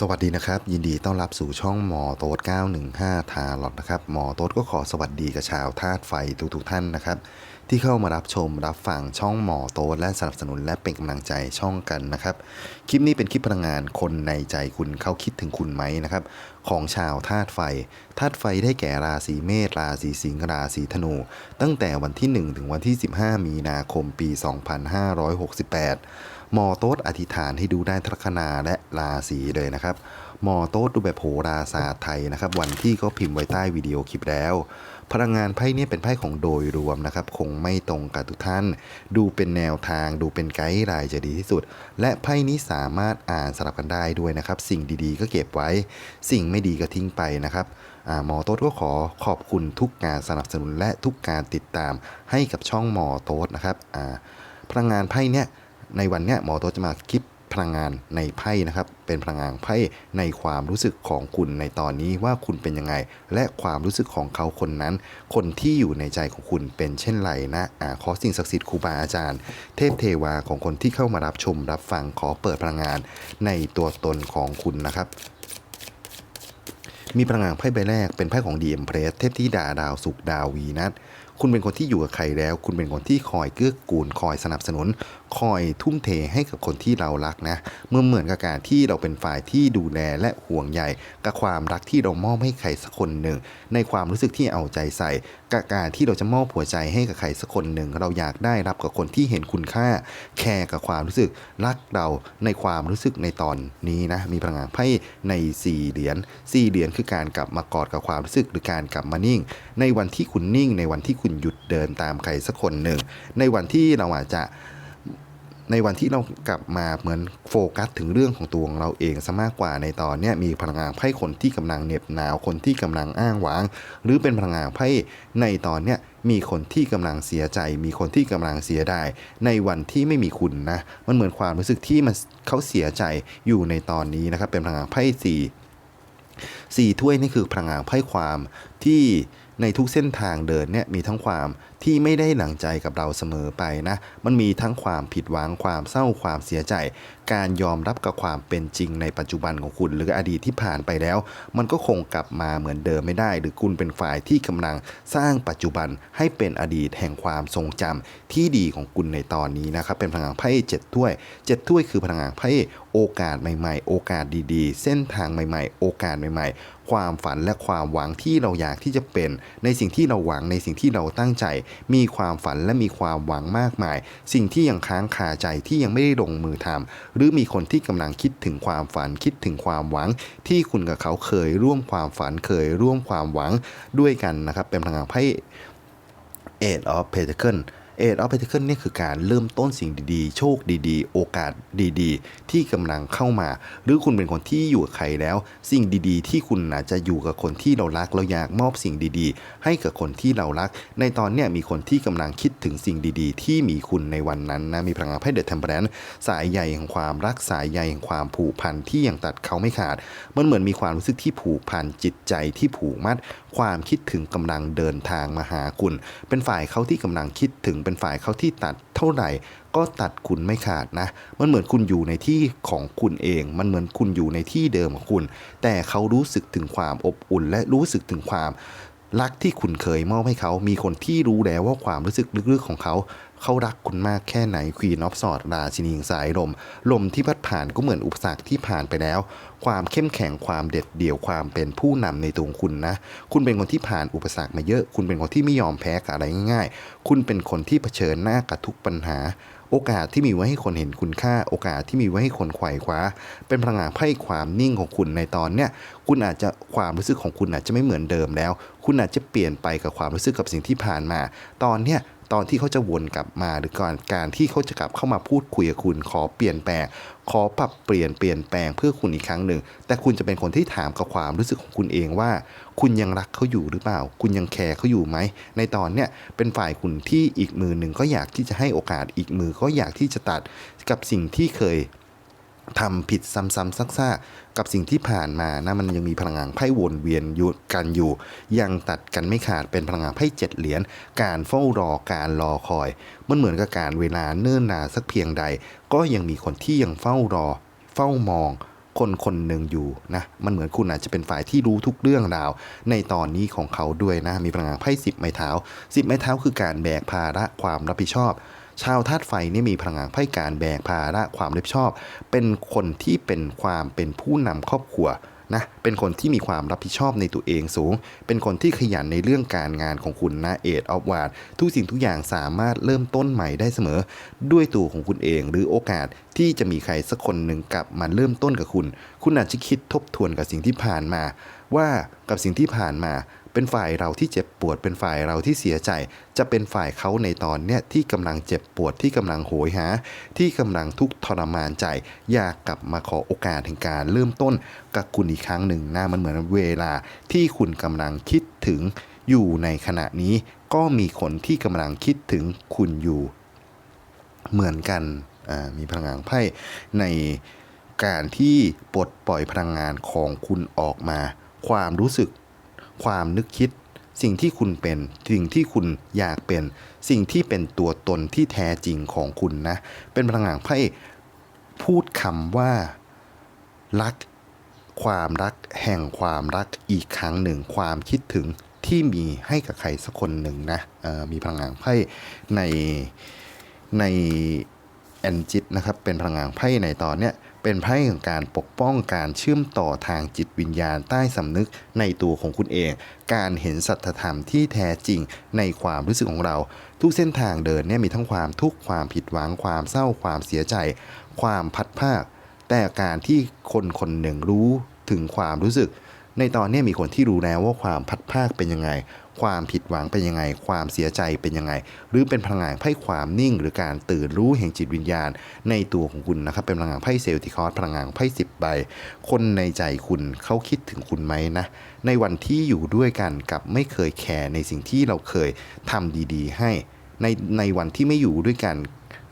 สวัสดีนะครับ ยินดีต้อนรับสู่ช่องหมอโต๊ด915 ทาร์ลอตนะครับหมอโต๊ดก็ขอสวัสดีกับชาวธาตุไฟทุกๆท่านนะครับ ที่เข้ามารับชมรับฟังช่องหมอโต๊ดและสนับสนุนและเป็นกำลังใจช่องกันนะครับ คลิปนี้เป็นคลิปพลังงานคนในใจคุณเขาคิดถึงคุณไหมนะครับ ของชาวธาตุไฟธาตุไฟได้แก่ราศีเมษราศีสิงห์ราศีธนู ตั้งแต่วันที่ 1 ถึงวันที่ 15 มีนาคมปี 2568 หมอโต๊ดอธิษฐานให้ดูได้ทัคนาและราศีเลยนะครับ หมอโต๊ดดูแบบโหราศาสตร์ไทยนะครับ วันที่ก็พิมพ์ไว้ใต้วิดีโอคลิปแล้ว พลังงานไพ่เนี่ยเป็นไพ่ของโดยรวมนะครับ คงไม่ตรงกับทุกท่าน ดูเป็นแนวทาง ดูเป็นไกด์ไลน์จะดีที่สุด และไพ่นี้สามารถอ่านสลับกันได้ด้วยนะครับ สิ่งดีๆ ก็เก็บไว้ สิ่งไม่ดีก็ทิ้งไปนะครับหมอโต๊ดก็ขอขอบคุณทุกการสนับสนุนและทุกการติดตามให้กับช่องหมอโต๊ดนะครับพลังงานไพ่เนี่ย ในวันเนี้ยหมอโต๊ดจะมาคลิปพลังงานในไพ่นะครับ เป็นพลังงานไพ่ในความรู้สึกของคุณในตอนนี้ว่าคุณเป็นยังไง และความรู้สึกของเขาคนนั้น คนที่อยู่ในใจของคุณเป็นเช่นไรนะอ่าขอสิ่งศักดิ์สิทธิ์ครูบาอาจารย์ เทพเทวาของคนที่เข้ามารับชมรับฟังขอเปิดพลังงานในตัวตนของคุณนะครับมีพลังงานไพ่ใบแรกเป็นไพ่ของดีเอ็มเพรสเทพธิดาดาวสุกดาววีนัทคุณเป็นคนที่อยู่กับใครแล้ว คุณเป็นคนที่คอยเกื้อกูลคอยสนับสนุนคอยทุ่มเทให้กับคนที่เรารักนะเมื่อเหมือนกับการที่เราเป็นฝ่ายที่ดูแลและห่วงใยกับความรักที่เรามอบให้ใครสักคนหนึ่ง ในความรู้สึกที่เอาใจใส่กับการที่เราจะมอบหัวใจให้กับใครสักคนหนึ่ง เราอยากได้รับกับคนที่เห็นคุณค่า แคร์กับความรู้สึกรักเราในความรู้สึกในตอนนี้นะมีพลังงานไพ่ในสี่เหรียญสี่เหรียญคือการกลับมากอดกับความรู้สึกหรือการกลับมานิ่ง ในวันที่คุณนิ่ง ในวันที่คุณหยุดเดินตามใครสักคนหนึ่ง ในวันที่เราอาจจะ ในวันที่เรากลับมาเหมือนโฟกัสถึงเรื่องของตัวของเราเองซะมากกว่าในตอนนี้มีพลังงานไพ่คนที่กำลังเหน็บหนาวคนที่กำลังอ้างว้าง หรือเป็นพลังงานไพ่ในตอนเนี้ยมีคนที่กำลังเสียใจ มีคนที่กำลังเสียดายในวันที่ไม่มีคุณนะ มันเหมือนความรู้สึกที่มันเขาเสียใจอยู่ในตอนนี้นะครับ เป็นพลังงานไพ่สี่สี่ถ้วยนี่คือพลังงานไพ่ความที่ในทุกเส้นทางเดินเนี่ยมีทั้งความที่ไม่ได้หนังใจกับเราเสมอไปนะ มันมีทั้งความผิดหวังความเศร้าความเสียใจ การยอมรับกับความเป็นจริงในปัจจุบันของคุณ หรืออดีตที่ผ่านไปแล้ว มันก็คงกลับมาเหมือนเดิมไม่ได้ หรือคุณเป็นฝ่ายที่กำลังสร้างปัจจุบันให้เป็นอดีตแห่งความทรงจำที่ดีของคุณในตอนนี้นะครับเป็นพลังงานไพ่เจ็ดถ้วยเจ็ดถ้วยคือพลังงานไพ่โอกาสใหม่ๆ โอกาสดีๆ เส้นทางใหม่ๆ โอกาสใหม่ๆ ความฝันและความหวังที่เราอยากที่จะเป็น ในสิ่งที่เราหวังในสิ่งที่เราตั้งใจมีความฝันและมีความหวังมากมาย สิ่งที่ยังค้างคาใจที่ยังไม่ได้ลงมือทำหรือมีคนที่กำลังคิดถึงความฝันคิดถึงความหวัง ที่คุณกับเขาเคยร่วมความฝันเคยร่วมความหวังด้วยกันนะครับเป็นพลังงานไพ่ Eight of Pentacles Eight of Pentacles นี่คือการเริ่มต้นสิ่งดีๆ โชคดีๆ โอกาสดีๆ ที่กำลังเข้ามา หรือคุณเป็นคนที่อยู่กับใครแล้ว สิ่งดีๆ ที่คุณอาจจะอยู่กับคนที่เรารักเราอยากมอบสิ่งดีๆ ให้กับคนที่เรารัก ในตอนเนี้ยมีคนที่กำลังคิดถึงสิ่งดีๆ ที่มีคุณในวันนั้นนะมีพลังงานไพ่เดอะเทมเพลนสายใยแห่งความรักสายใยแห่งความผูกพันที่ยังตัดเขาไม่ขาด มันเหมือนมีความรู้สึกที่ผูกพันจิตใจที่ผูกมัด ความคิดถึงกำลังเดินทางมาหาคุณ เป็นฝ่ายเขาที่กำลังคิดถึงเป็นฝ่ายเขาที่ตัดเท่าไหร่ ก็ตัดคุณไม่ขาดนะ มันเหมือนคุณอยู่ในที่ของคุณเอง มันเหมือนคุณอยู่ในที่เดิมของคุณ แต่เขารู้สึกถึงความอบอุ่น และรู้สึกถึงความรักที่คุณเคยมอบให้เขา มีคนที่รู้แล้วว่าความรู้สึกลึกๆของเขา เขารักคุณมากแค่ไหนควีนออฟสอดราชินีสายลม ลมที่พัดผ่านก็เหมือนอุปสรรคที่ผ่านไปแล้ว ความเข้มแข็งความเด็ดเดี่ยวความเป็นผู้นำในตัวคุณนะ คุณเป็นคนที่ผ่านอุปสรรคมาเยอะ คุณเป็นคนที่ไม่ยอมแพ้กับอะไรง่ายๆ คุณเป็นคนที่เผชิญหน้ากับทุกปัญหา โอกาสที่มีไว้ให้คนเห็นคุณค่า โอกาสที่มีไว้ให้คนไขว่คว้า เป็นพลังงานไพ่ความนิ่งของคุณในตอนเนี้ยคุณอาจจะความรู้สึกของคุณอาจจะไม่เหมือนเดิมแล้ว คุณอาจจะเปลี่ยนไปกับความรู้สึกกับสิ่งที่ผ่านมา ตอนเนี้ย ตอนที่เขาจะวนกลับมาหรือก่อนการที่เขาจะกลับเข้ามาพูดคุยกับคุณขอเปลี่ยนแปลง ขอปรับเปลี่ยนเปลี่ยนแปลงเพื่อคุณอีกครั้งหนึ่ง แต่คุณจะเป็นคนที่ถามกับความรู้สึกของคุณเองว่า คุณยังรักเขาอยู่หรือเปล่า คุณยังแคร์เขาอยู่ไหม ในตอนเนี้ยเป็นฝ่ายคุณที่อีกมือหนึ่งก็อยากที่จะให้โอกาสอีกมือก็อยากที่จะตัดกับสิ่งที่เคย ทำผิดซ้ำๆซักๆกับสิ่งที่ผ่านมานะมันยังมีพลังงานไพ่วนเวียนยู่กันอยู่ ยังตัดกันไม่ขาดเป็นพลังงานไพ่เจ็ดเหรียญการเฝ้ารอการรอคอย มันเหมือนกับการเวลาเนิ่นนานสักเพียงใด ก็ยังมีคนที่ยังเฝ้ารอ เฝ้ามองคนคนหนึ่งอยู่นะ มันเหมือนคุณอาจจะเป็นฝ่ายที่รู้ทุกเรื่องราว ในตอนนี้ของเขาด้วยนะ มีพลังงานไพ่สิบไม้เท้าสิบไม้เท้าคือการแบกภาระความรับผิดชอบ ชาวธาตุไฟนี่มีพลังงานไพ่การแบกภาระความรับผิดชอบ เป็นคนที่เป็นความเป็นผู้นำครอบครัวนะเป็นคนที่มีความรับผิดชอบในตัวเองสูง เป็นคนที่ขยันในเรื่องการงานของคุณนะเอทออฟวาดทุกสิ่งทุกอย่างสามารถเริ่มต้นใหม่ได้เสมอ ด้วยตัวของคุณเองหรือโอกาสที่จะมีใครสักคนหนึ่งกลับมาเริ่มต้นกับคุณ คุณอาจจะคิดทบทวนกับสิ่งที่ผ่านมา ว่ากับสิ่งที่ผ่านมา เป็นฝ่ายเราที่เจ็บปวด เป็นฝ่ายเราที่เสียใจ จะเป็นฝ่ายเขาในตอนเนี้ยที่กำลังเจ็บปวดที่กำลังโหยหา ที่กำลังทุกข์ทรมานใจ อยากกลับมาขอโอกาสแห่งการเริ่มต้นกับคุณอีกครั้งหนึ่งนะมันเหมือนเวลาที่คุณกำลังคิดถึงอยู่ในขณะนี้ ก็มีคนที่กำลังคิดถึงคุณอยู่ เหมือนกันมีพลังงานไพ่ในการที่ปลดปล่อยพลังงานของคุณออกมา ความรู้สึก ความนึกคิด สิ่งที่คุณเป็น สิ่งที่คุณอยากเป็น สิ่งที่เป็นตัวตนที่แท้จริงของคุณนะ เป็นพลังงานไพ่พูดคำว่า รัก ความรักแห่งความรักอีกครั้งหนึ่งความคิดถึงที่มีให้กับใครสักคนหนึ่งนะออมีพลังงานไพ่ในในแอนจิตนะครับเป็นพลังงานไพ่ในตอนเนี้ย เป็นไพ่ของการปกป้องการเชื่อมต่อทางจิตวิญญาณใต้สำนึกในตัวของคุณเอง การเห็นสัจธรรมที่แท้จริงในความรู้สึกของเรา ทุกเส้นทางเดินเนี่ยมีทั้งความทุกข์ความผิดหวังความเศร้าความเสียใจ ความพัดภาค แต่การที่คนคนหนึ่งรู้ถึงความรู้สึก ในตอนนี้มีคนที่รู้แล้วว่าความพัดภาคเป็นยังไง ความผิดหวังเป็นยังไง ความเสียใจเป็นยังไง หรือเป็นพลังงานไพ่ความนิ่ง หรือการตื่นรู้แห่งจิตวิญญาณ ในตัวของคุณนะครับ เป็นพลังงานไพ่เซลติคอสพลังงานไพ่สิบใบ คนในใจคุณเขาคิดถึงคุณไหมนะ ในวันที่อยู่ด้วยกันกับไม่เคยแคร์ในสิ่งที่เราเคยทำดี ๆ ให้ในในวันที่ไม่อยู่ด้วยกัน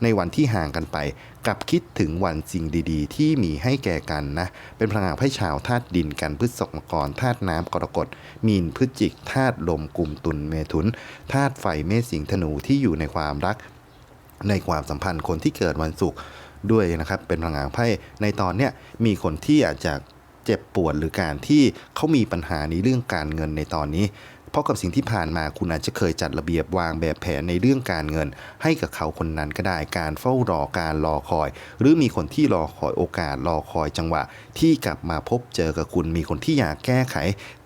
ในวันที่ห่างกันไปกลับคิดถึงวันสิ่งดีๆ ที่มีให้แก่กันนะ เป็นพลังงานไพ่ชาวธาตุดินกันพฤษภมกรธาตุน้ำกรกฎมีนพฤศจิกธาตุลมกลุ่มตุลเมถุนธาตุไฟเมษสิงธนูที่อยู่ในความรัก ในความสัมพันธ์คนที่เกิดวันศุกร์ด้วยนะครับเป็นพลังงานไพ่ในตอนเนี้ยมีคนที่อาจจะเจ็บปวดหรือการที่เขามีปัญหาในเรื่องการเงินในตอนนี้ เพราะกับสิ่งที่ผ่านมาคุณอาจจะเคยจัดระเบียบวางแบบแผนในเรื่องการเงิน ให้กับเขาคนนั้นก็ได้การเฝ้ารอการรอคอย หรือมีคนที่รอคอยโอกาสรอคอยจังหวะ ที่กลับมาพบเจอกับคุณมีคนที่อยากแก้ไข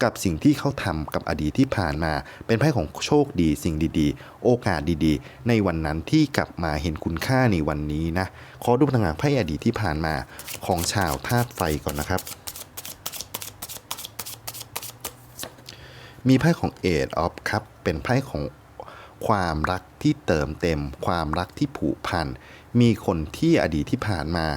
กับสิ่งที่เขาทำกับอดีตที่ผ่านมา เป็นไพ่ของโชคดี สิ่งดีๆ โอกาสดีๆ ในวันนั้นที่กลับมาเห็นคุณค่าในวันนี้นะขอดูพลังงานไพ่อดีตที่ผ่านมาของชาวธาตุไฟก่อนนะครับ มีไพ่ของ Eight of ครับเป็นไพ่ของความรักที่เติมเต็ม ความรักที่ผูกพัน มีคนที่อดีตที่ผ่านมา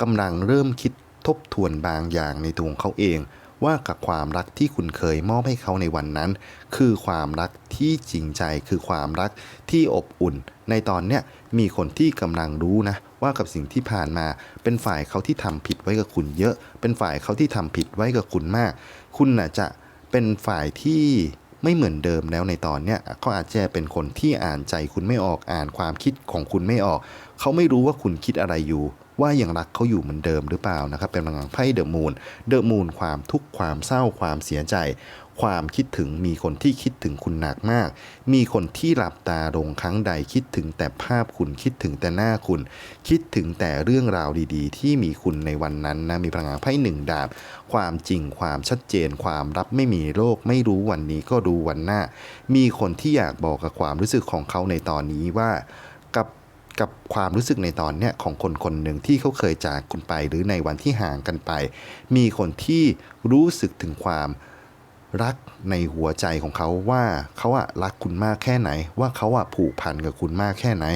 กำลังเริ่มคิดทบทวนบางอย่างในตัวของเขาเอง ว่ากับความรักที่คุณเคยมอบให้เขาในวันนั้น คือความรักที่จริงใจคือความรักที่อบอุ่น ในตอนเนี้ยมีคนที่กำลังรู้นะว่ากับสิ่งที่ผ่านมา เป็นฝ่ายเขาที่ทำผิดไว้กับคุณเยอะ เป็นฝ่ายเขาที่ทำผิดไว้กับคุณมาก คุณน่ะจะ เป็นฝ่ายที่ไม่เหมือนเดิมแล้วในตอนเนี้ยเขาอาจจะเป็นคนที่อ่านใจคุณไม่ออกอ่านความคิดของคุณไม่ออก เขาไม่รู้ว่าคุณคิดอะไรอยู่ ว่ายังรักเขาอยู่เหมือนเดิมหรือเปล่านะครับ เป็นพลังไพ่เดอะมูนเดอะมูนความทุกข์ความเศร้าความเสียใจ ความคิดถึงมีคนที่คิดถึงคุณหนักมาก มีคนที่หลับตาลงครั้งใดคิดถึงแต่ภาพคุณคิดถึงแต่หน้าคุณ คิดถึงแต่เรื่องราวดีๆ ที่มีคุณในวันนั้นนะมีพลังงานไพ่หนึ่งดาบ ความจริงความชัดเจน ความรับไม่มีโรคไม่รู้วันนี้ก็รู้วันหน้า มีคนที่อยากบอกกับความรู้สึกของเขาในตอนนี้ว่ากับกับความรู้สึกในตอนเนี้ยของคนคนหนึ่งที่เขาเคยจากคุณไปหรือในวันที่ห่างกันไป มีคนที่รู้สึกถึงความ รักในหัวใจของเขาว่าเขาอะรักคุณมากแค่ไหน ว่าเขาอะผูกพันกับคุณมากแค่ไหน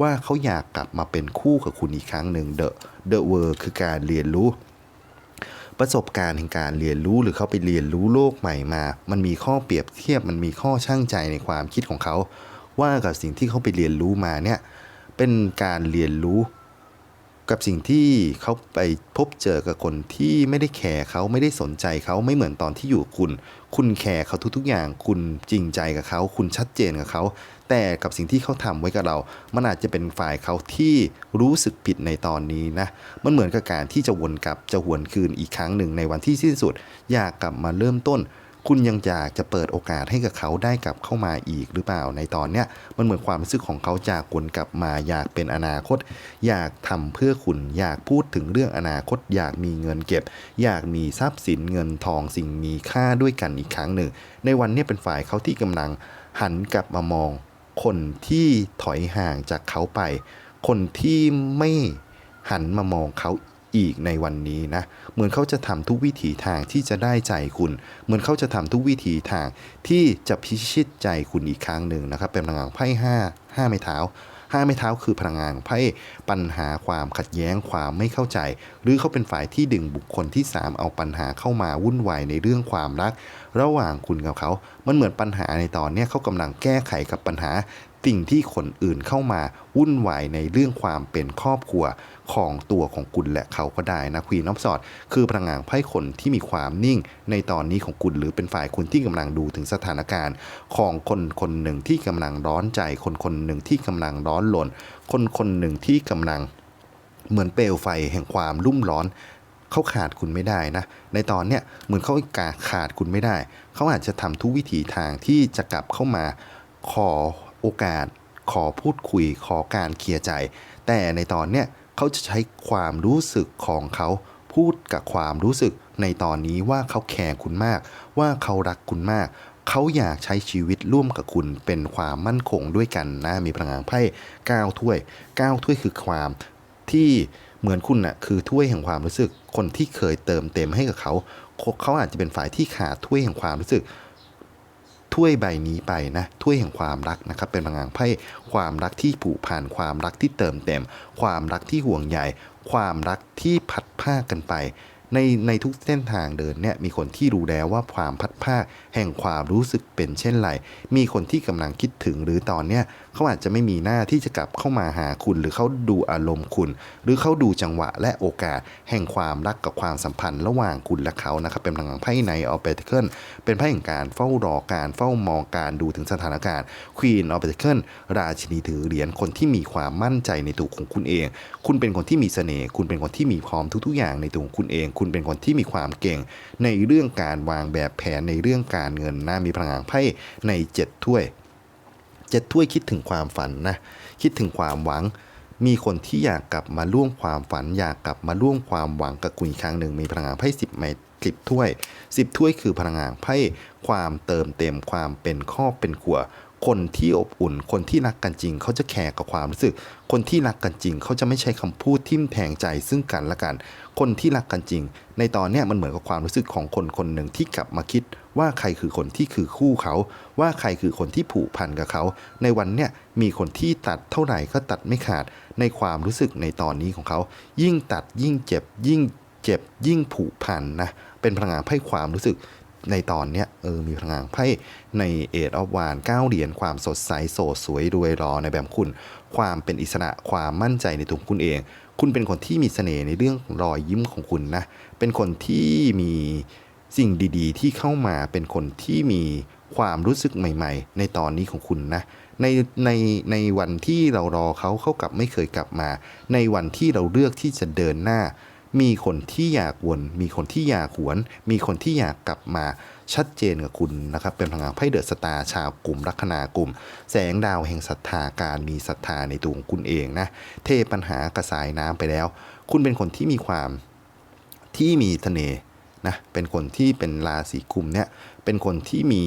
ว่าเขาอยากกลับมาเป็นคู่กับคุณอีกครั้งหนึ่งเดอะเดอะเวอร์คือการเรียนรู้ ประสบการณ์แห่งการเรียนรู้หรือเขาไปเรียนรู้โลกใหม่มา มันมีข้อเปรียบเทียบมันมีข้อช่างใจในความคิดของเขา ว่ากับสิ่งที่เขาไปเรียนรู้มาเนี่ยเป็นการเรียนรู้ กับสิ่งที่เขาไปพบเจอกับคนที่ไม่ได้แคร์เขาไม่ได้สนใจเขาไม่เหมือนตอนที่อยู่คุณ คุณแคร์เขาทุกๆอย่าง คุณจริงใจกับเขา คุณชัดเจนกับเขา แต่กับสิ่งที่เขาทำไว้กับเรา มันอาจจะเป็นฝ่ายเขาที่รู้สึกผิดในตอนนี้นะ มันเหมือนกับการที่จะวนกลับจะหวนคืนอีกครั้งหนึ่งในวันที่สิ้นสุด อยากกลับมาเริ่มต้น คุณยังอยากจะเปิดโอกาสให้กับเขาได้กลับเข้ามาอีกหรือเปล่าในตอนเนี้ยมันเหมือนความรู้สึกของเขาจากวนกลับมาอยากเป็นอนาคต อยากทำเพื่อคุณอยากพูดถึงเรื่องอนาคต อยากมีเงินเก็บ อยากมีทรัพย์สินเงินทองสิ่งมีค่าด้วยกันอีกครั้งหนึ่ง ในวันนี้เป็นฝ่ายเขาที่กำลังหันกลับมามอง คนที่ถอยห่างจากเขาไป คนที่ไม่หันมามองเขา อีกในวันนี้นะ เหมือนเขาจะทำทุกวิถีทางที่จะได้ใจคุณ เหมือนเขาจะทำทุกวิถีทางที่จะพิชิตใจคุณอีกครั้งหนึ่งนะครับ เป็นพลังงานไพ่ห้าห้าไม้เท้าห้าไม้เท้าคือพลังงานของไพ่ปัญหาความขัดแย้งความไม่เข้าใจ หรือเขาเป็นฝ่ายที่ดึงบุคคลที่ 3 เอาปัญหาเข้ามาวุ่นวายในเรื่องความรัก ระหว่างคุณกับเขา มันเหมือนปัญหาในตอนนี้เขากำลังแก้ไขกับปัญหา สิ่งที่คนอื่นเข้ามาวุ่นวายในเรื่องความเป็นครอบครัวของตัวของคุณและเขาก็ได้นะควีนออฟสอดคือพลังงานไพ่คนที่มีความนิ่ง ในตอนนี้ของคุณหรือเป็นฝ่ายคุณที่กำลังดูถึงสถานการณ์ ของคนคนหนึ่งที่กำลังร้อนใจ คนคนหนึ่งที่กำลังร้อนหลนคนคนหนึ่งที่กำลังเหมือนเปลวไฟแห่งความรุ่มร้อนเขาขาดคุณไม่ได้นะ ในตอนเนี้ยเหมือนเขาขาดคุณไม่ได้ เขาอาจจะทำทุกวิถีทางที่จะกลับเข้ามาขอ โอกาสขอพูดคุยขอการเคลียร์ใจ แต่ในตอนเนี้ยเขาจะใช้ความรู้สึกของเขาพูดกับความรู้สึกในตอนนี้ว่าเขาแคร์คุณมาก ว่าเขารักคุณมาก เขาอยากใช้ชีวิตร่วมกับคุณเป็นความมั่นคงด้วยกันนะมีพลังงานไพ่9ถ้วย9ถ้วยคือความที่เหมือนคุณน่ะคือถ้วยแห่งความรู้สึก คนที่เคยเติมเต็มให้กับเขา เขาอาจจะเป็นฝ่ายที่ขาดถ้วยแห่งความรู้สึก ถ้วยใบนี้ไปนะถ้วยแห่งความรักนะครับเป็นพลังงานไพ่ความรักที่ผูกพันความรักที่เติมเต็ม ความรักที่ห่วงใยความรักที่พัดภาคกันไป ในในทุกเส้นทางเดินเนี่ยมีคนที่รู้แล้วว่าความพัดภาคแห่งความรู้สึกเป็นเช่นไร มีคนที่กำลังคิดถึงหรือตอนเนี้ยเขาอาจจะไม่มีหน้าที่จะกลับเข้ามาหาคุณ หรือเขาดูอารมณ์คุณ หรือเขาดูจังหวะและโอกาส แห่งความรักกับความสัมพันธ์ระหว่างคุณและเขานะครับเป็นพลังไพ่ในออเปเคิลเป็นไพ่แห่งการเฝ้ารอการเฝ้ามองการดูถึงสถานการณ์ควีนออเปเคิลราชินีถือเหรียญคนที่มีความมั่นใจในตัวของคุณเอง คุณเป็นคนที่มีเสน่ห์คุณเป็นคนที่มีพร้อมทุก ๆ อย่างในตัวของคุณเอง คุณเป็นคนที่มีความเก่ง ในเรื่องการวางแบบแผนในเรื่องการเงินนะมีพลังงานไพ่ในเจ็ดถ้วย เจ็ดถ้วยคิดถึงความฝันนะคิดถึงความหวัง มีคนที่อยากกลับมาร่วมความฝัน อยากกลับมาร่วมความหวังกับคุณอีกครั้งหนึ่งมีพลังงานไพ่สิบไมสิบถ้วยสิบถ้วยคือพลังงานไพ่ความเติมเต็มความเป็นครอบเป็นครัวคนที่อบอุ่น คนที่รักกันจริง เขาจะแคร์กับความรู้สึก คนที่รักกันจริง เขาจะไม่ใช้คำพูดทิ่มแทงใจซึ่งกันและกัน คนที่รักกันจริง ในตอนเนี้ยมันเหมือนกับความรู้สึกของคนคนหนึ่งที่กลับมาคิด ว่าใครคือคนที่คือคู่เขา ว่าใครคือคนที่ผูกพันกับเขา ในวันเนี้ยมีคนที่ตัดเท่าไหร่ก็ตัดไม่ขาดในความรู้สึกในตอนนี้ของเขา ยิ่งตัดยิ่งเจ็บ ยิ่งเจ็บ ยิ่งผูกพันนะเป็นพลังงานไพ่ความรู้สึกในตอนเนี้ยเออมีพลังงานไพ่ในเอทออฟวานเก้าเหรียญความสดใสโสดสวยรวยรอในแบบคุณ ความเป็นอิสระความมั่นใจในตัวของคุณเอง คุณเป็นคนที่มีเสน่ห์ในเรื่องรอยยิ้มของคุณนะ เป็นคนที่มี สิ่งดีๆ ที่เข้ามาเป็นคนที่มีความรู้สึกใหม่ ๆ ในตอนนี้ของคุณนะในในในวันที่เรารอเขาเขากลับไม่เคยกลับมา ในวันที่เราเลือกที่จะเดินหน้า มีคนที่อยากวน มีคนที่อยากหวน มีคนที่อยากกลับมาชัดเจนกับคุณนะครับ เป็นพลังงานไพ่เดอะสตาร์ชาวกลุ่มลัคนากลุ่ม แสงดาวแห่งศรัทธาการมีศรัทธาในตัวของคุณเองนะ เทปัญหากระสายน้ำไปแล้ว คุณเป็นคนที่มีความที่มีเสน่ห์ นะเป็นคนที่เป็นราศีกุมเนี่ยเป็นคนที่มี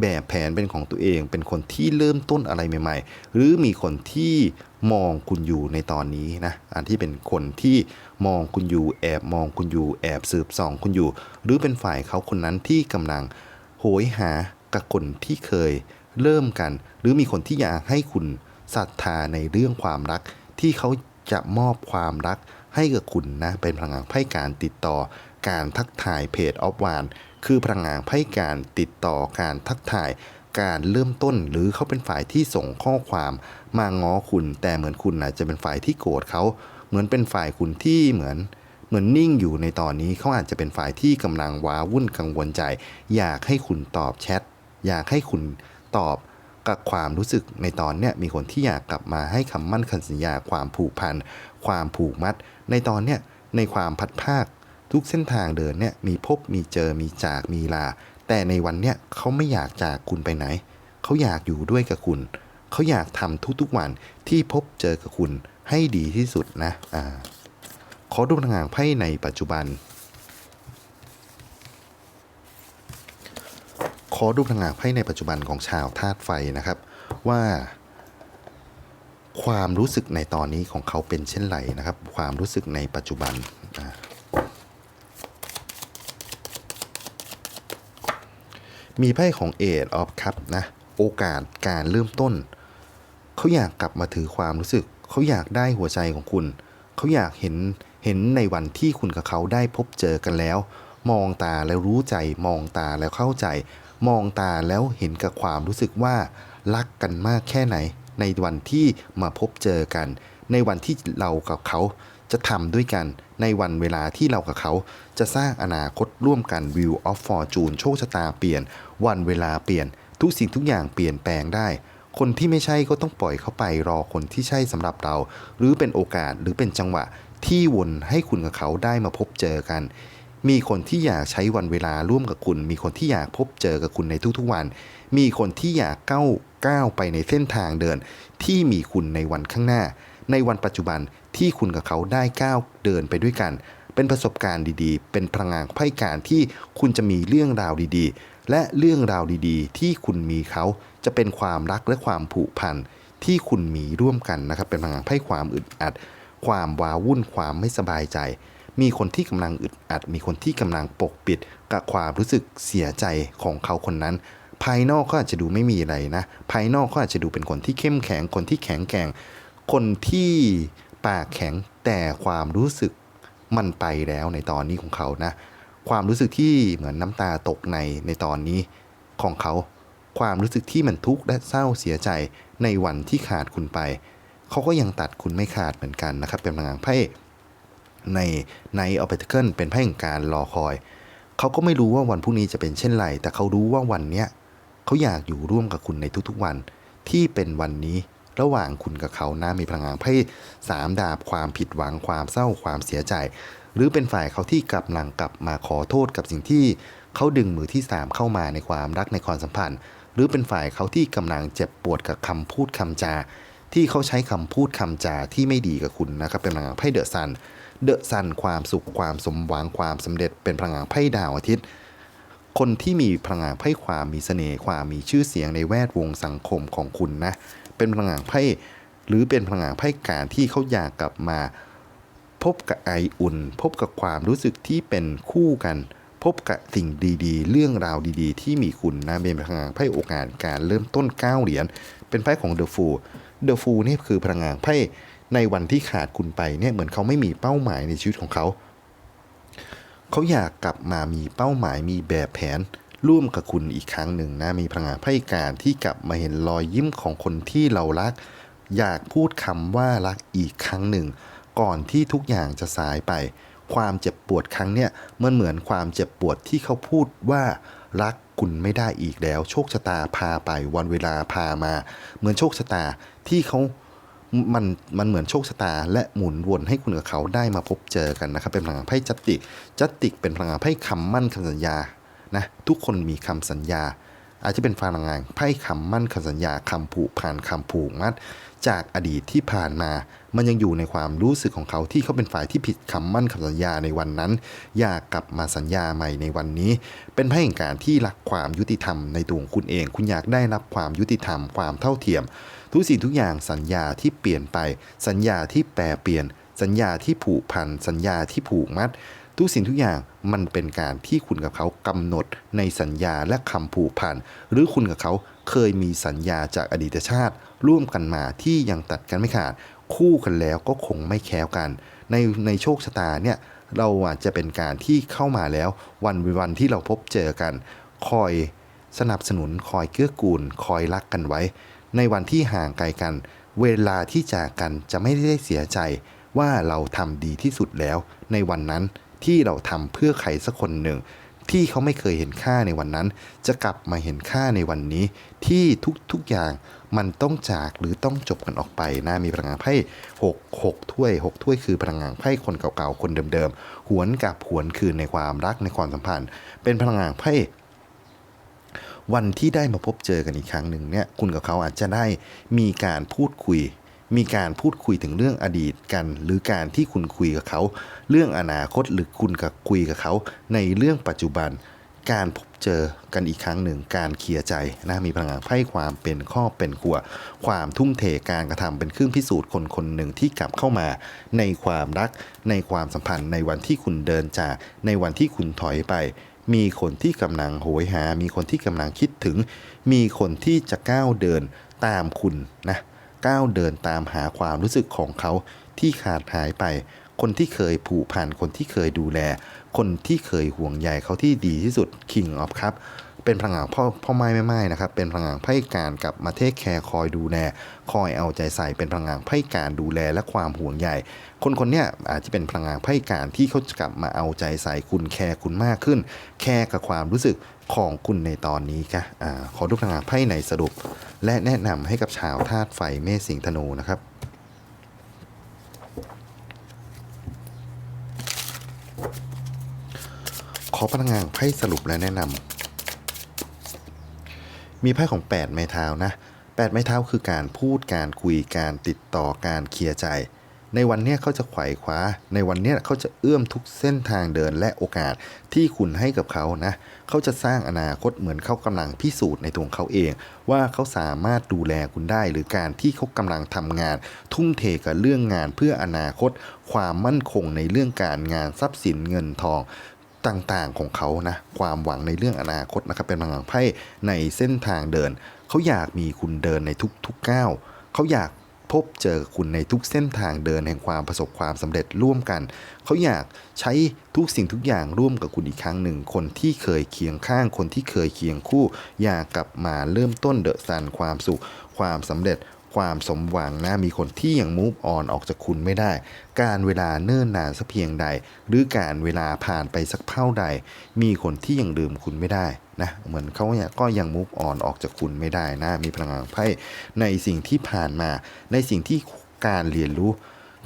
แบบแผนเป็นของตัวเอง เป็นคนที่เริ่มต้นอะไรใหม่ ๆ หรือมีคนที่มองคุณอยู่ในตอนนี้นะอันที่เป็นคนที่มองคุณอยู่แอบมองคุณอยู่แอบสืบส่องคุณอยู่ หรือเป็นฝ่ายเขาคนนั้นที่กำลังโหยหากับคนที่เคยเริ่มกัน หรือมีคนที่อยากให้คุณศรัทธาในเรื่องความรัก ที่เขาจะมอบความรักให้กับคุณนะเป็นพลังงานไพ่การติดต่อ การทักทายเพจออฟวานคือพลังงานไพ่การติดต่อการทักทายการเริ่มต้นหรือเขาเป็นฝ่ายที่ส่งข้อความมาง้อคุณ แต่เหมือนคุณอาจจะเป็นฝ่ายที่โกรธเขาเหมือนเป็นฝ่ายคุณที่เหมือน เหมือนนิ่งอยู่ในตอนนี้เขาอาจจะเป็นฝ่ายที่กำลังว้าวุ่นกังวลใจ อยากให้คุณตอบแชทอยากให้คุณตอบกับความรู้สึกในตอนเนี้ยมีคนที่อยากกลับมาให้คำมั่นคำสัญญาความผูกพัน ความผูกมัด ในตอนเนี้ยในความพัดภาค ทุกเส้นทางเดินเนี่ยมีพบมีเจอมีจากมีลา แต่ในวันเนี้ยเขาไม่อยากจากคุณไปไหน เขาอยากอยู่ด้วยกับคุณ เขาอยากทำทุกๆวันที่พบเจอกับคุณให้ดีที่สุดนะอ่าขอดูพลังงานไพ่ในปัจจุบัน ขอดูพลังงานไพ่ในปัจจุบันของชาวธาตุไฟนะครับ ว่า ความรู้สึกในตอนนี้ของเขาเป็นเช่นไรนะครับ ความรู้สึกในปัจจุบันอ่า มีไพ่ของเอ of ออฟคัพนะโอกาสการเริ่มต้น เขาอยากกลับมาถือความรู้สึก เขาอยากได้หัวใจของคุณ เขาอยากเห็นเห็นในวันที่คุณกับเขาได้พบเจอกันแล้ว มองตาแล้วรู้ใจ มองตาแล้วเข้าใจ มองตาแล้วเห็นกับความรู้สึกว่า รักกันมากแค่ไหน ในวันที่มาพบเจอกัน ในวันที่เรากับเขา จะทำด้วยกันในวันเวลาที่เรากับเขา จะสร้างอนาคตร่วมกัน View of Fortune โชคชะตาเปลี่ยน วันเวลาเปลี่ยน ทุกสิ่งทุกอย่างเปลี่ยนแปลงได้ คนที่ไม่ใช่ก็ต้องปล่อยเขาไปรอคนที่ใช่สำหรับเรา หรือเป็นโอกาสหรือเป็นจังหวะที่วนให้คุณกับเขาได้มาพบเจอกัน มีคนที่อยากใช้วันเวลาร่วมกับคุณ มีคนที่อยากพบเจอกับคุณในทุกๆวัน มีคนที่อยากก้าวก้าวไปในเส้นทางเดิน ที่มีคุณในวันข้างหน้า ในวันปัจจุบันที่คุณกับเขาได้ก้าวเดินไปด้วยกัน เป็นประสบการณ์ดีๆ เป็นพลังงานไพ่การที่คุณจะมีเรื่องราวดีๆ และเรื่องราวดีๆ ที่คุณมีเขาจะเป็นความรักและความผูกพันที่คุณมีร่วมกันนะครับ เป็นพลังงานไพ่ความอึดอัด ความว้าวุ่นความไม่สบายใจ มีคนที่กำลังอึดอัด มีคนที่กำลังปกปิดกับความรู้สึกเสียใจของเขาคนนั้นภายนอกก็อาจจะดูไม่มีอะไรนะ ภายนอกก็อาจจะดูเป็นคนที่เข้มแข็ง คนที่แข็งแกร่ง คนที่ปากแข็งแต่ความรู้สึกมันไปแล้วในตอนนี้ของเขานะ ความรู้สึกที่เหมือนน้ำตาตกในในตอนนี้ของเขา ความรู้สึกที่มันทุกข์และเศร้าเสียใจในวันที่ขาดคุณไป เขาก็ยังตัดคุณไม่ขาดเหมือนกันนะครับเป็นพลังงานไพ่ในในออเปเคิลเป็นไพ่แห่งการรอคอย เขาก็ไม่รู้ว่าวันพรุ่งนี้จะเป็นเช่นไร แต่เขารู้ว่าวันเนี้ยเขาอยากอยู่ร่วมกับคุณในทุกๆวันที่เป็นวันนี้ ระหว่างคุณกับเขานะมีพลังงานไพ่สามดาบความผิดหวังความเศร้าความเสียใจ หรือเป็นฝ่ายเขาที่กำลังกลับมาขอโทษกับสิ่งที่เขาดึงมือที่สามเข้ามาในความรักในความสัมพันธ์ หรือเป็นฝ่ายเขาที่กำลังเจ็บปวดกับคำพูดคำจา ที่เขาใช้คำพูดคำจาที่ไม่ดีกับคุณนะครับเป็นพลังงานไพ่เดอะซันเดอะซันความสุขความสมหวังความสำเร็จเป็นพลังงานไพ่ดาวอาทิตย์ คนที่มีพลังงานไพ่ความมีเสน่ห์ความมีชื่อเสียงในแวดวงสังคมของคุณนะ เป็นพลังงานไพ่หรือเป็นพลังงานไพ่การที่เขาอยากกลับมา พบกับไออุ่น พบกับความรู้สึกที่เป็นคู่กัน พบกับสิ่งดีๆ เรื่องราวดีๆ ที่มีคุณนะเป็นพลังงานไพ่โอกาสการเริ่มต้นก้าวเหรียญเป็นไพ่ของเดอะฟูเดอะฟูนี่คือพลังงานไพ่ในวันที่ขาดคุณไปเนี่ยเหมือนเขาไม่มีเป้าหมายในชีวิตของเขา เขาอยากกลับมามีเป้าหมายมีแบบแผน ร่วมกับคุณอีกครั้งหนึ่งนะมีพลังงานไพ่การที่กลับมาเห็นรอยยิ้มของคนที่เรารัก อยากพูดคำว่ารักอีกครั้งหนึ่ง ก่อนที่ทุกอย่างจะสายไป ความเจ็บปวดครั้งเนี้ยมันเหมือนความเจ็บปวดที่เขาพูดว่ารักคุณไม่ได้อีกแล้ว โชคชะตาพาไปวันเวลาพามา เหมือนโชคชะตาที่เขามันมันเหมือนโชคชะตา และหมุนวนให้คุณกับเขาได้มาพบเจอกันนะครับ เป็นพลังงานไพ่จัตติกจัตติกเป็นพลังงานไพ่คำมั่นคำสัญญา นะทุกคนมีคำสัญญา อาจจะเป็นพลังงานไพ่คำมั่นคำสัญญาคำผูกพันคำผูกมัด จากอดีตที่ผ่านมา มันยังอยู่ในความรู้สึกของเขาที่เขาเป็นฝ่ายที่ผิดคำมั่นคำสัญญาในวันนั้น อยากกลับมาสัญญาใหม่ในวันนี้ เป็นไพ่แห่งการที่รักความยุติธรรมในตัวของคุณเอง คุณอยากได้รับความยุติธรรมความเท่าเทียม ทุกสิ่งทุกอย่างสัญญาที่เปลี่ยนไป สัญญาที่แปรเปลี่ยน สัญญาที่ผูกพันสัญญาที่ผูกมัด ทุกสิ่งทุกอย่างมันเป็นการที่คุณกับเขากำหนดในสัญญาและคำผูกพันหรือคุณกับเขาเคยมีสัญญาจากอดีตชาติ ร่วมกันมาที่ยังตัดกันไม่ขาด คู่กันแล้วก็คงไม่แค้วกัน ในในโชคชะตาเนี่ยเราอาจจะเป็นการที่เข้ามาแล้ววันวันที่เราพบเจอกัน คอยสนับสนุนคอยเกื้อกูล คอยรักกันไว้ ในวันที่ห่างไกลกัน เวลาที่จากกันจะไม่ได้เสียใจว่าเราทำดีที่สุดแล้วในวันนั้น ที่เราทำเพื่อใครสักคนหนึ่ง ที่เขาไม่เคยเห็นค่าในวันนั้น จะกลับมาเห็นค่าในวันนี้ ที่ทุกๆอย่างมันต้องจากหรือต้องจบกันออกไปนะมีพลังงานไพ่หกหกถ้วยหกถ้วยคือพลังงานไพ่คนเก่าๆ คนเดิมๆ หวนกับหวนคืนในความรักในความสัมพันธ์ เป็นพลังงานไพ่วันที่ได้มาพบเจอกันอีกครั้งหนึ่งเนี่ยคุณกับเขาอาจจะได้มีการพูดคุย มีการพูดคุยถึงเรื่องอดีตกัน หรือการที่คุณคุยกับเขา เรื่องอนาคตหรือคุณกับคุยกับเขา ในเรื่องปัจจุบัน การพบเจอกันอีกครั้งหนึ่ง การเคลียร์ใจนะมีพลังงานไพ่ความเป็นครอเป็นครัวความทุ่มเทการกระทำเป็นเครื่องพิสูจน์คนคนหนึ่งที่กลับเข้ามาในความรัก ในความสัมพันธ์ในวันที่คุณเดินจาก ในวันที่คุณถอยไปมีคนที่กำลังโหยหา มีคนที่กำลังคิดถึง มีคนที่จะก้าวเดินตามคุณนะ ก้าวเดินตามหาความรู้สึกของเขาที่ขาดหายไป คนที่เคยผูกพันคนที่เคยดูแล คนที่เคยห่วงใยเขาที่ดีที่สุด King of ครับ เป็นพลังงานพ่อพ่อไม้แม่ไม้นะครับ เป็นพลังงานไพ่การกับมาเทคแคร์คอยดูแลคอยเอาใจใส่เป็นพลังงานไพ่การดูแลและความห่วงใยคนคนเนี้ยอาจจะเป็นพลังงานไพ่การที่เขาจะกลับมาเอาใจใส่คุณแคร์คุณมากขึ้น แคร์กับความรู้สึกของคุณในตอนนี้ค่ะอขอดูพลังงานไพ่ในสรุป และแนะนำให้กับชาวธาตุไฟเมษสิงธนูนะครับขอพลังงานไพ่สรุปและแนะนำ มีไพ่ของ 8 ไม้เท้านะ8ไม้เท้าคือการพูดการคุยการติดต่อการเคลียร์ใจ ในวันนี้เขาจะไขว่คว้า ในวันนี้เขาจะเอื้อมทุกเส้นทางเดินและโอกาสที่คุณให้กับเขานะ เขาจะสร้างอนาคตเหมือนเขากำลังพิสูจน์ในตัวเขาเอง ว่าเขาสามารถดูแลคุณได้ หรือการที่เขากำลังทำงาน ทุ่มเทกับเรื่องงานเพื่ออนาคต ความมั่นคงในเรื่องการงานทรัพย์สินเงินทอง ต่างๆของเขานะความหวังในเรื่องอนาคตนะครับเป็นพลังไพ่ในเส้นทางเดิน เขาอยากมีคุณเดินในทุกๆก้าวเขาอยากพบเจอคุณในทุกเส้นทางเดินแห่งความประสบความสำเร็จร่วมกัน เขาอยากใช้ทุกสิ่งทุกอย่างร่วมกับคุณอีกครั้งหนึ่ง คนที่เคยเคียงข้าง คนที่เคยเคียงคู่ อยากกลับมาเริ่มต้นเดอะซันความสุข ความสำเร็จ ความสมหวังนะมีคนที่ยังมูฟออนออกจากคุณไม่ได้ การเวลาเนิ่นนานสักเพียงใด หรือการเวลาผ่านไปสักเท่าใด มีคนที่ยังลืมคุณไม่ได้นะเหมือนเขาเนี่ยก็ยังมูฟออนออกจากคุณไม่ได้นะมีพลังงานไพ่ในสิ่งที่ผ่านมา ในสิ่งที่การเรียนรู้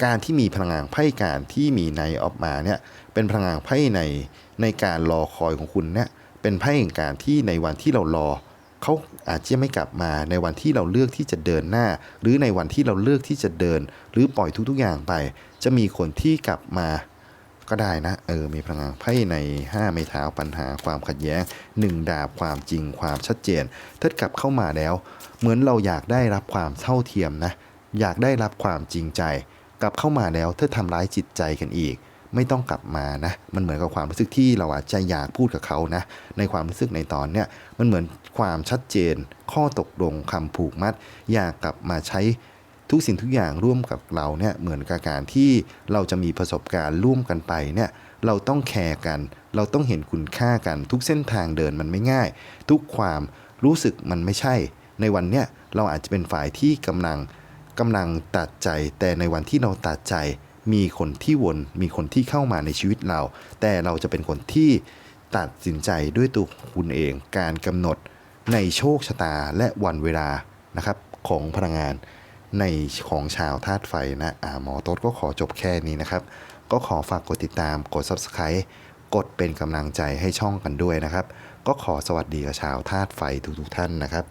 การที่มีพลังงานไพ่การที่มีในออกมาเนี่ยเป็นพลังงานไพ่ในในการรอคอยของคุณเนี่ยเป็นไพ่แห่งการที่ในวันที่เรารอ เขาอาจจะไม่กลับมาในวันที่เราเลือกที่จะเดินหน้า หรือในวันที่เราเลือกที่จะเดิน หรือปล่อยทุกๆอย่างไป จะมีคนที่กลับมาก็ได้นะ เออ มีพลังงานไพ่ใน 5 ไม้เท้าปัญหาความขัดแย้ง 1 ดาบความจริงความชัดเจนถ้ากลับเข้ามาแล้ว เหมือนเราอยากได้รับความเท่าเทียมนะ อยากได้รับความจริงใจ กลับเข้ามาแล้วเธอทำร้ายจิตใจกันอีก ไม่ต้องกลับมานะ มันเหมือนกับความรู้สึกที่เราอาจจะอยากพูดกับเขานะ ในความรู้สึกในตอนเนี้ย มันเหมือน ความชัดเจน ข้อตกลงคำผูกมัด อยากกลับมาใช้ทุกสิ่งทุกอย่างร่วมกับเราเนี่ยเหมือนกับการที่เราจะมีประสบการณ์ร่วมกันไปเนี่ยเราต้องแคร์กัน เราต้องเห็นคุณค่ากัน ทุกเส้นทางเดินมันไม่ง่าย ทุกความรู้สึกมันไม่ใช่ ในวันเนี้ยเราอาจจะเป็นฝ่ายที่กำลังกำลังตัดใจ แต่ในวันที่เราตัดใจ มีคนที่วน มีคนที่เข้ามาในชีวิตเรา แต่เราจะเป็นคนที่ตัดสินใจด้วยตัวคุณเอง การกำหนด ในโชคชะตาและวันเวลานะครับของพลังงานในของชาวธาตุไฟนะอ่าหมอโต๊ดก็ขอจบแค่นี้นะครับ ก็ขอฝากกดติดตามกด Subscribe กดเป็นกำลังใจให้ช่องกันด้วยนะครับ ก็ขอสวัสดีกับชาวธาตุไฟทุกๆท่านนะครับ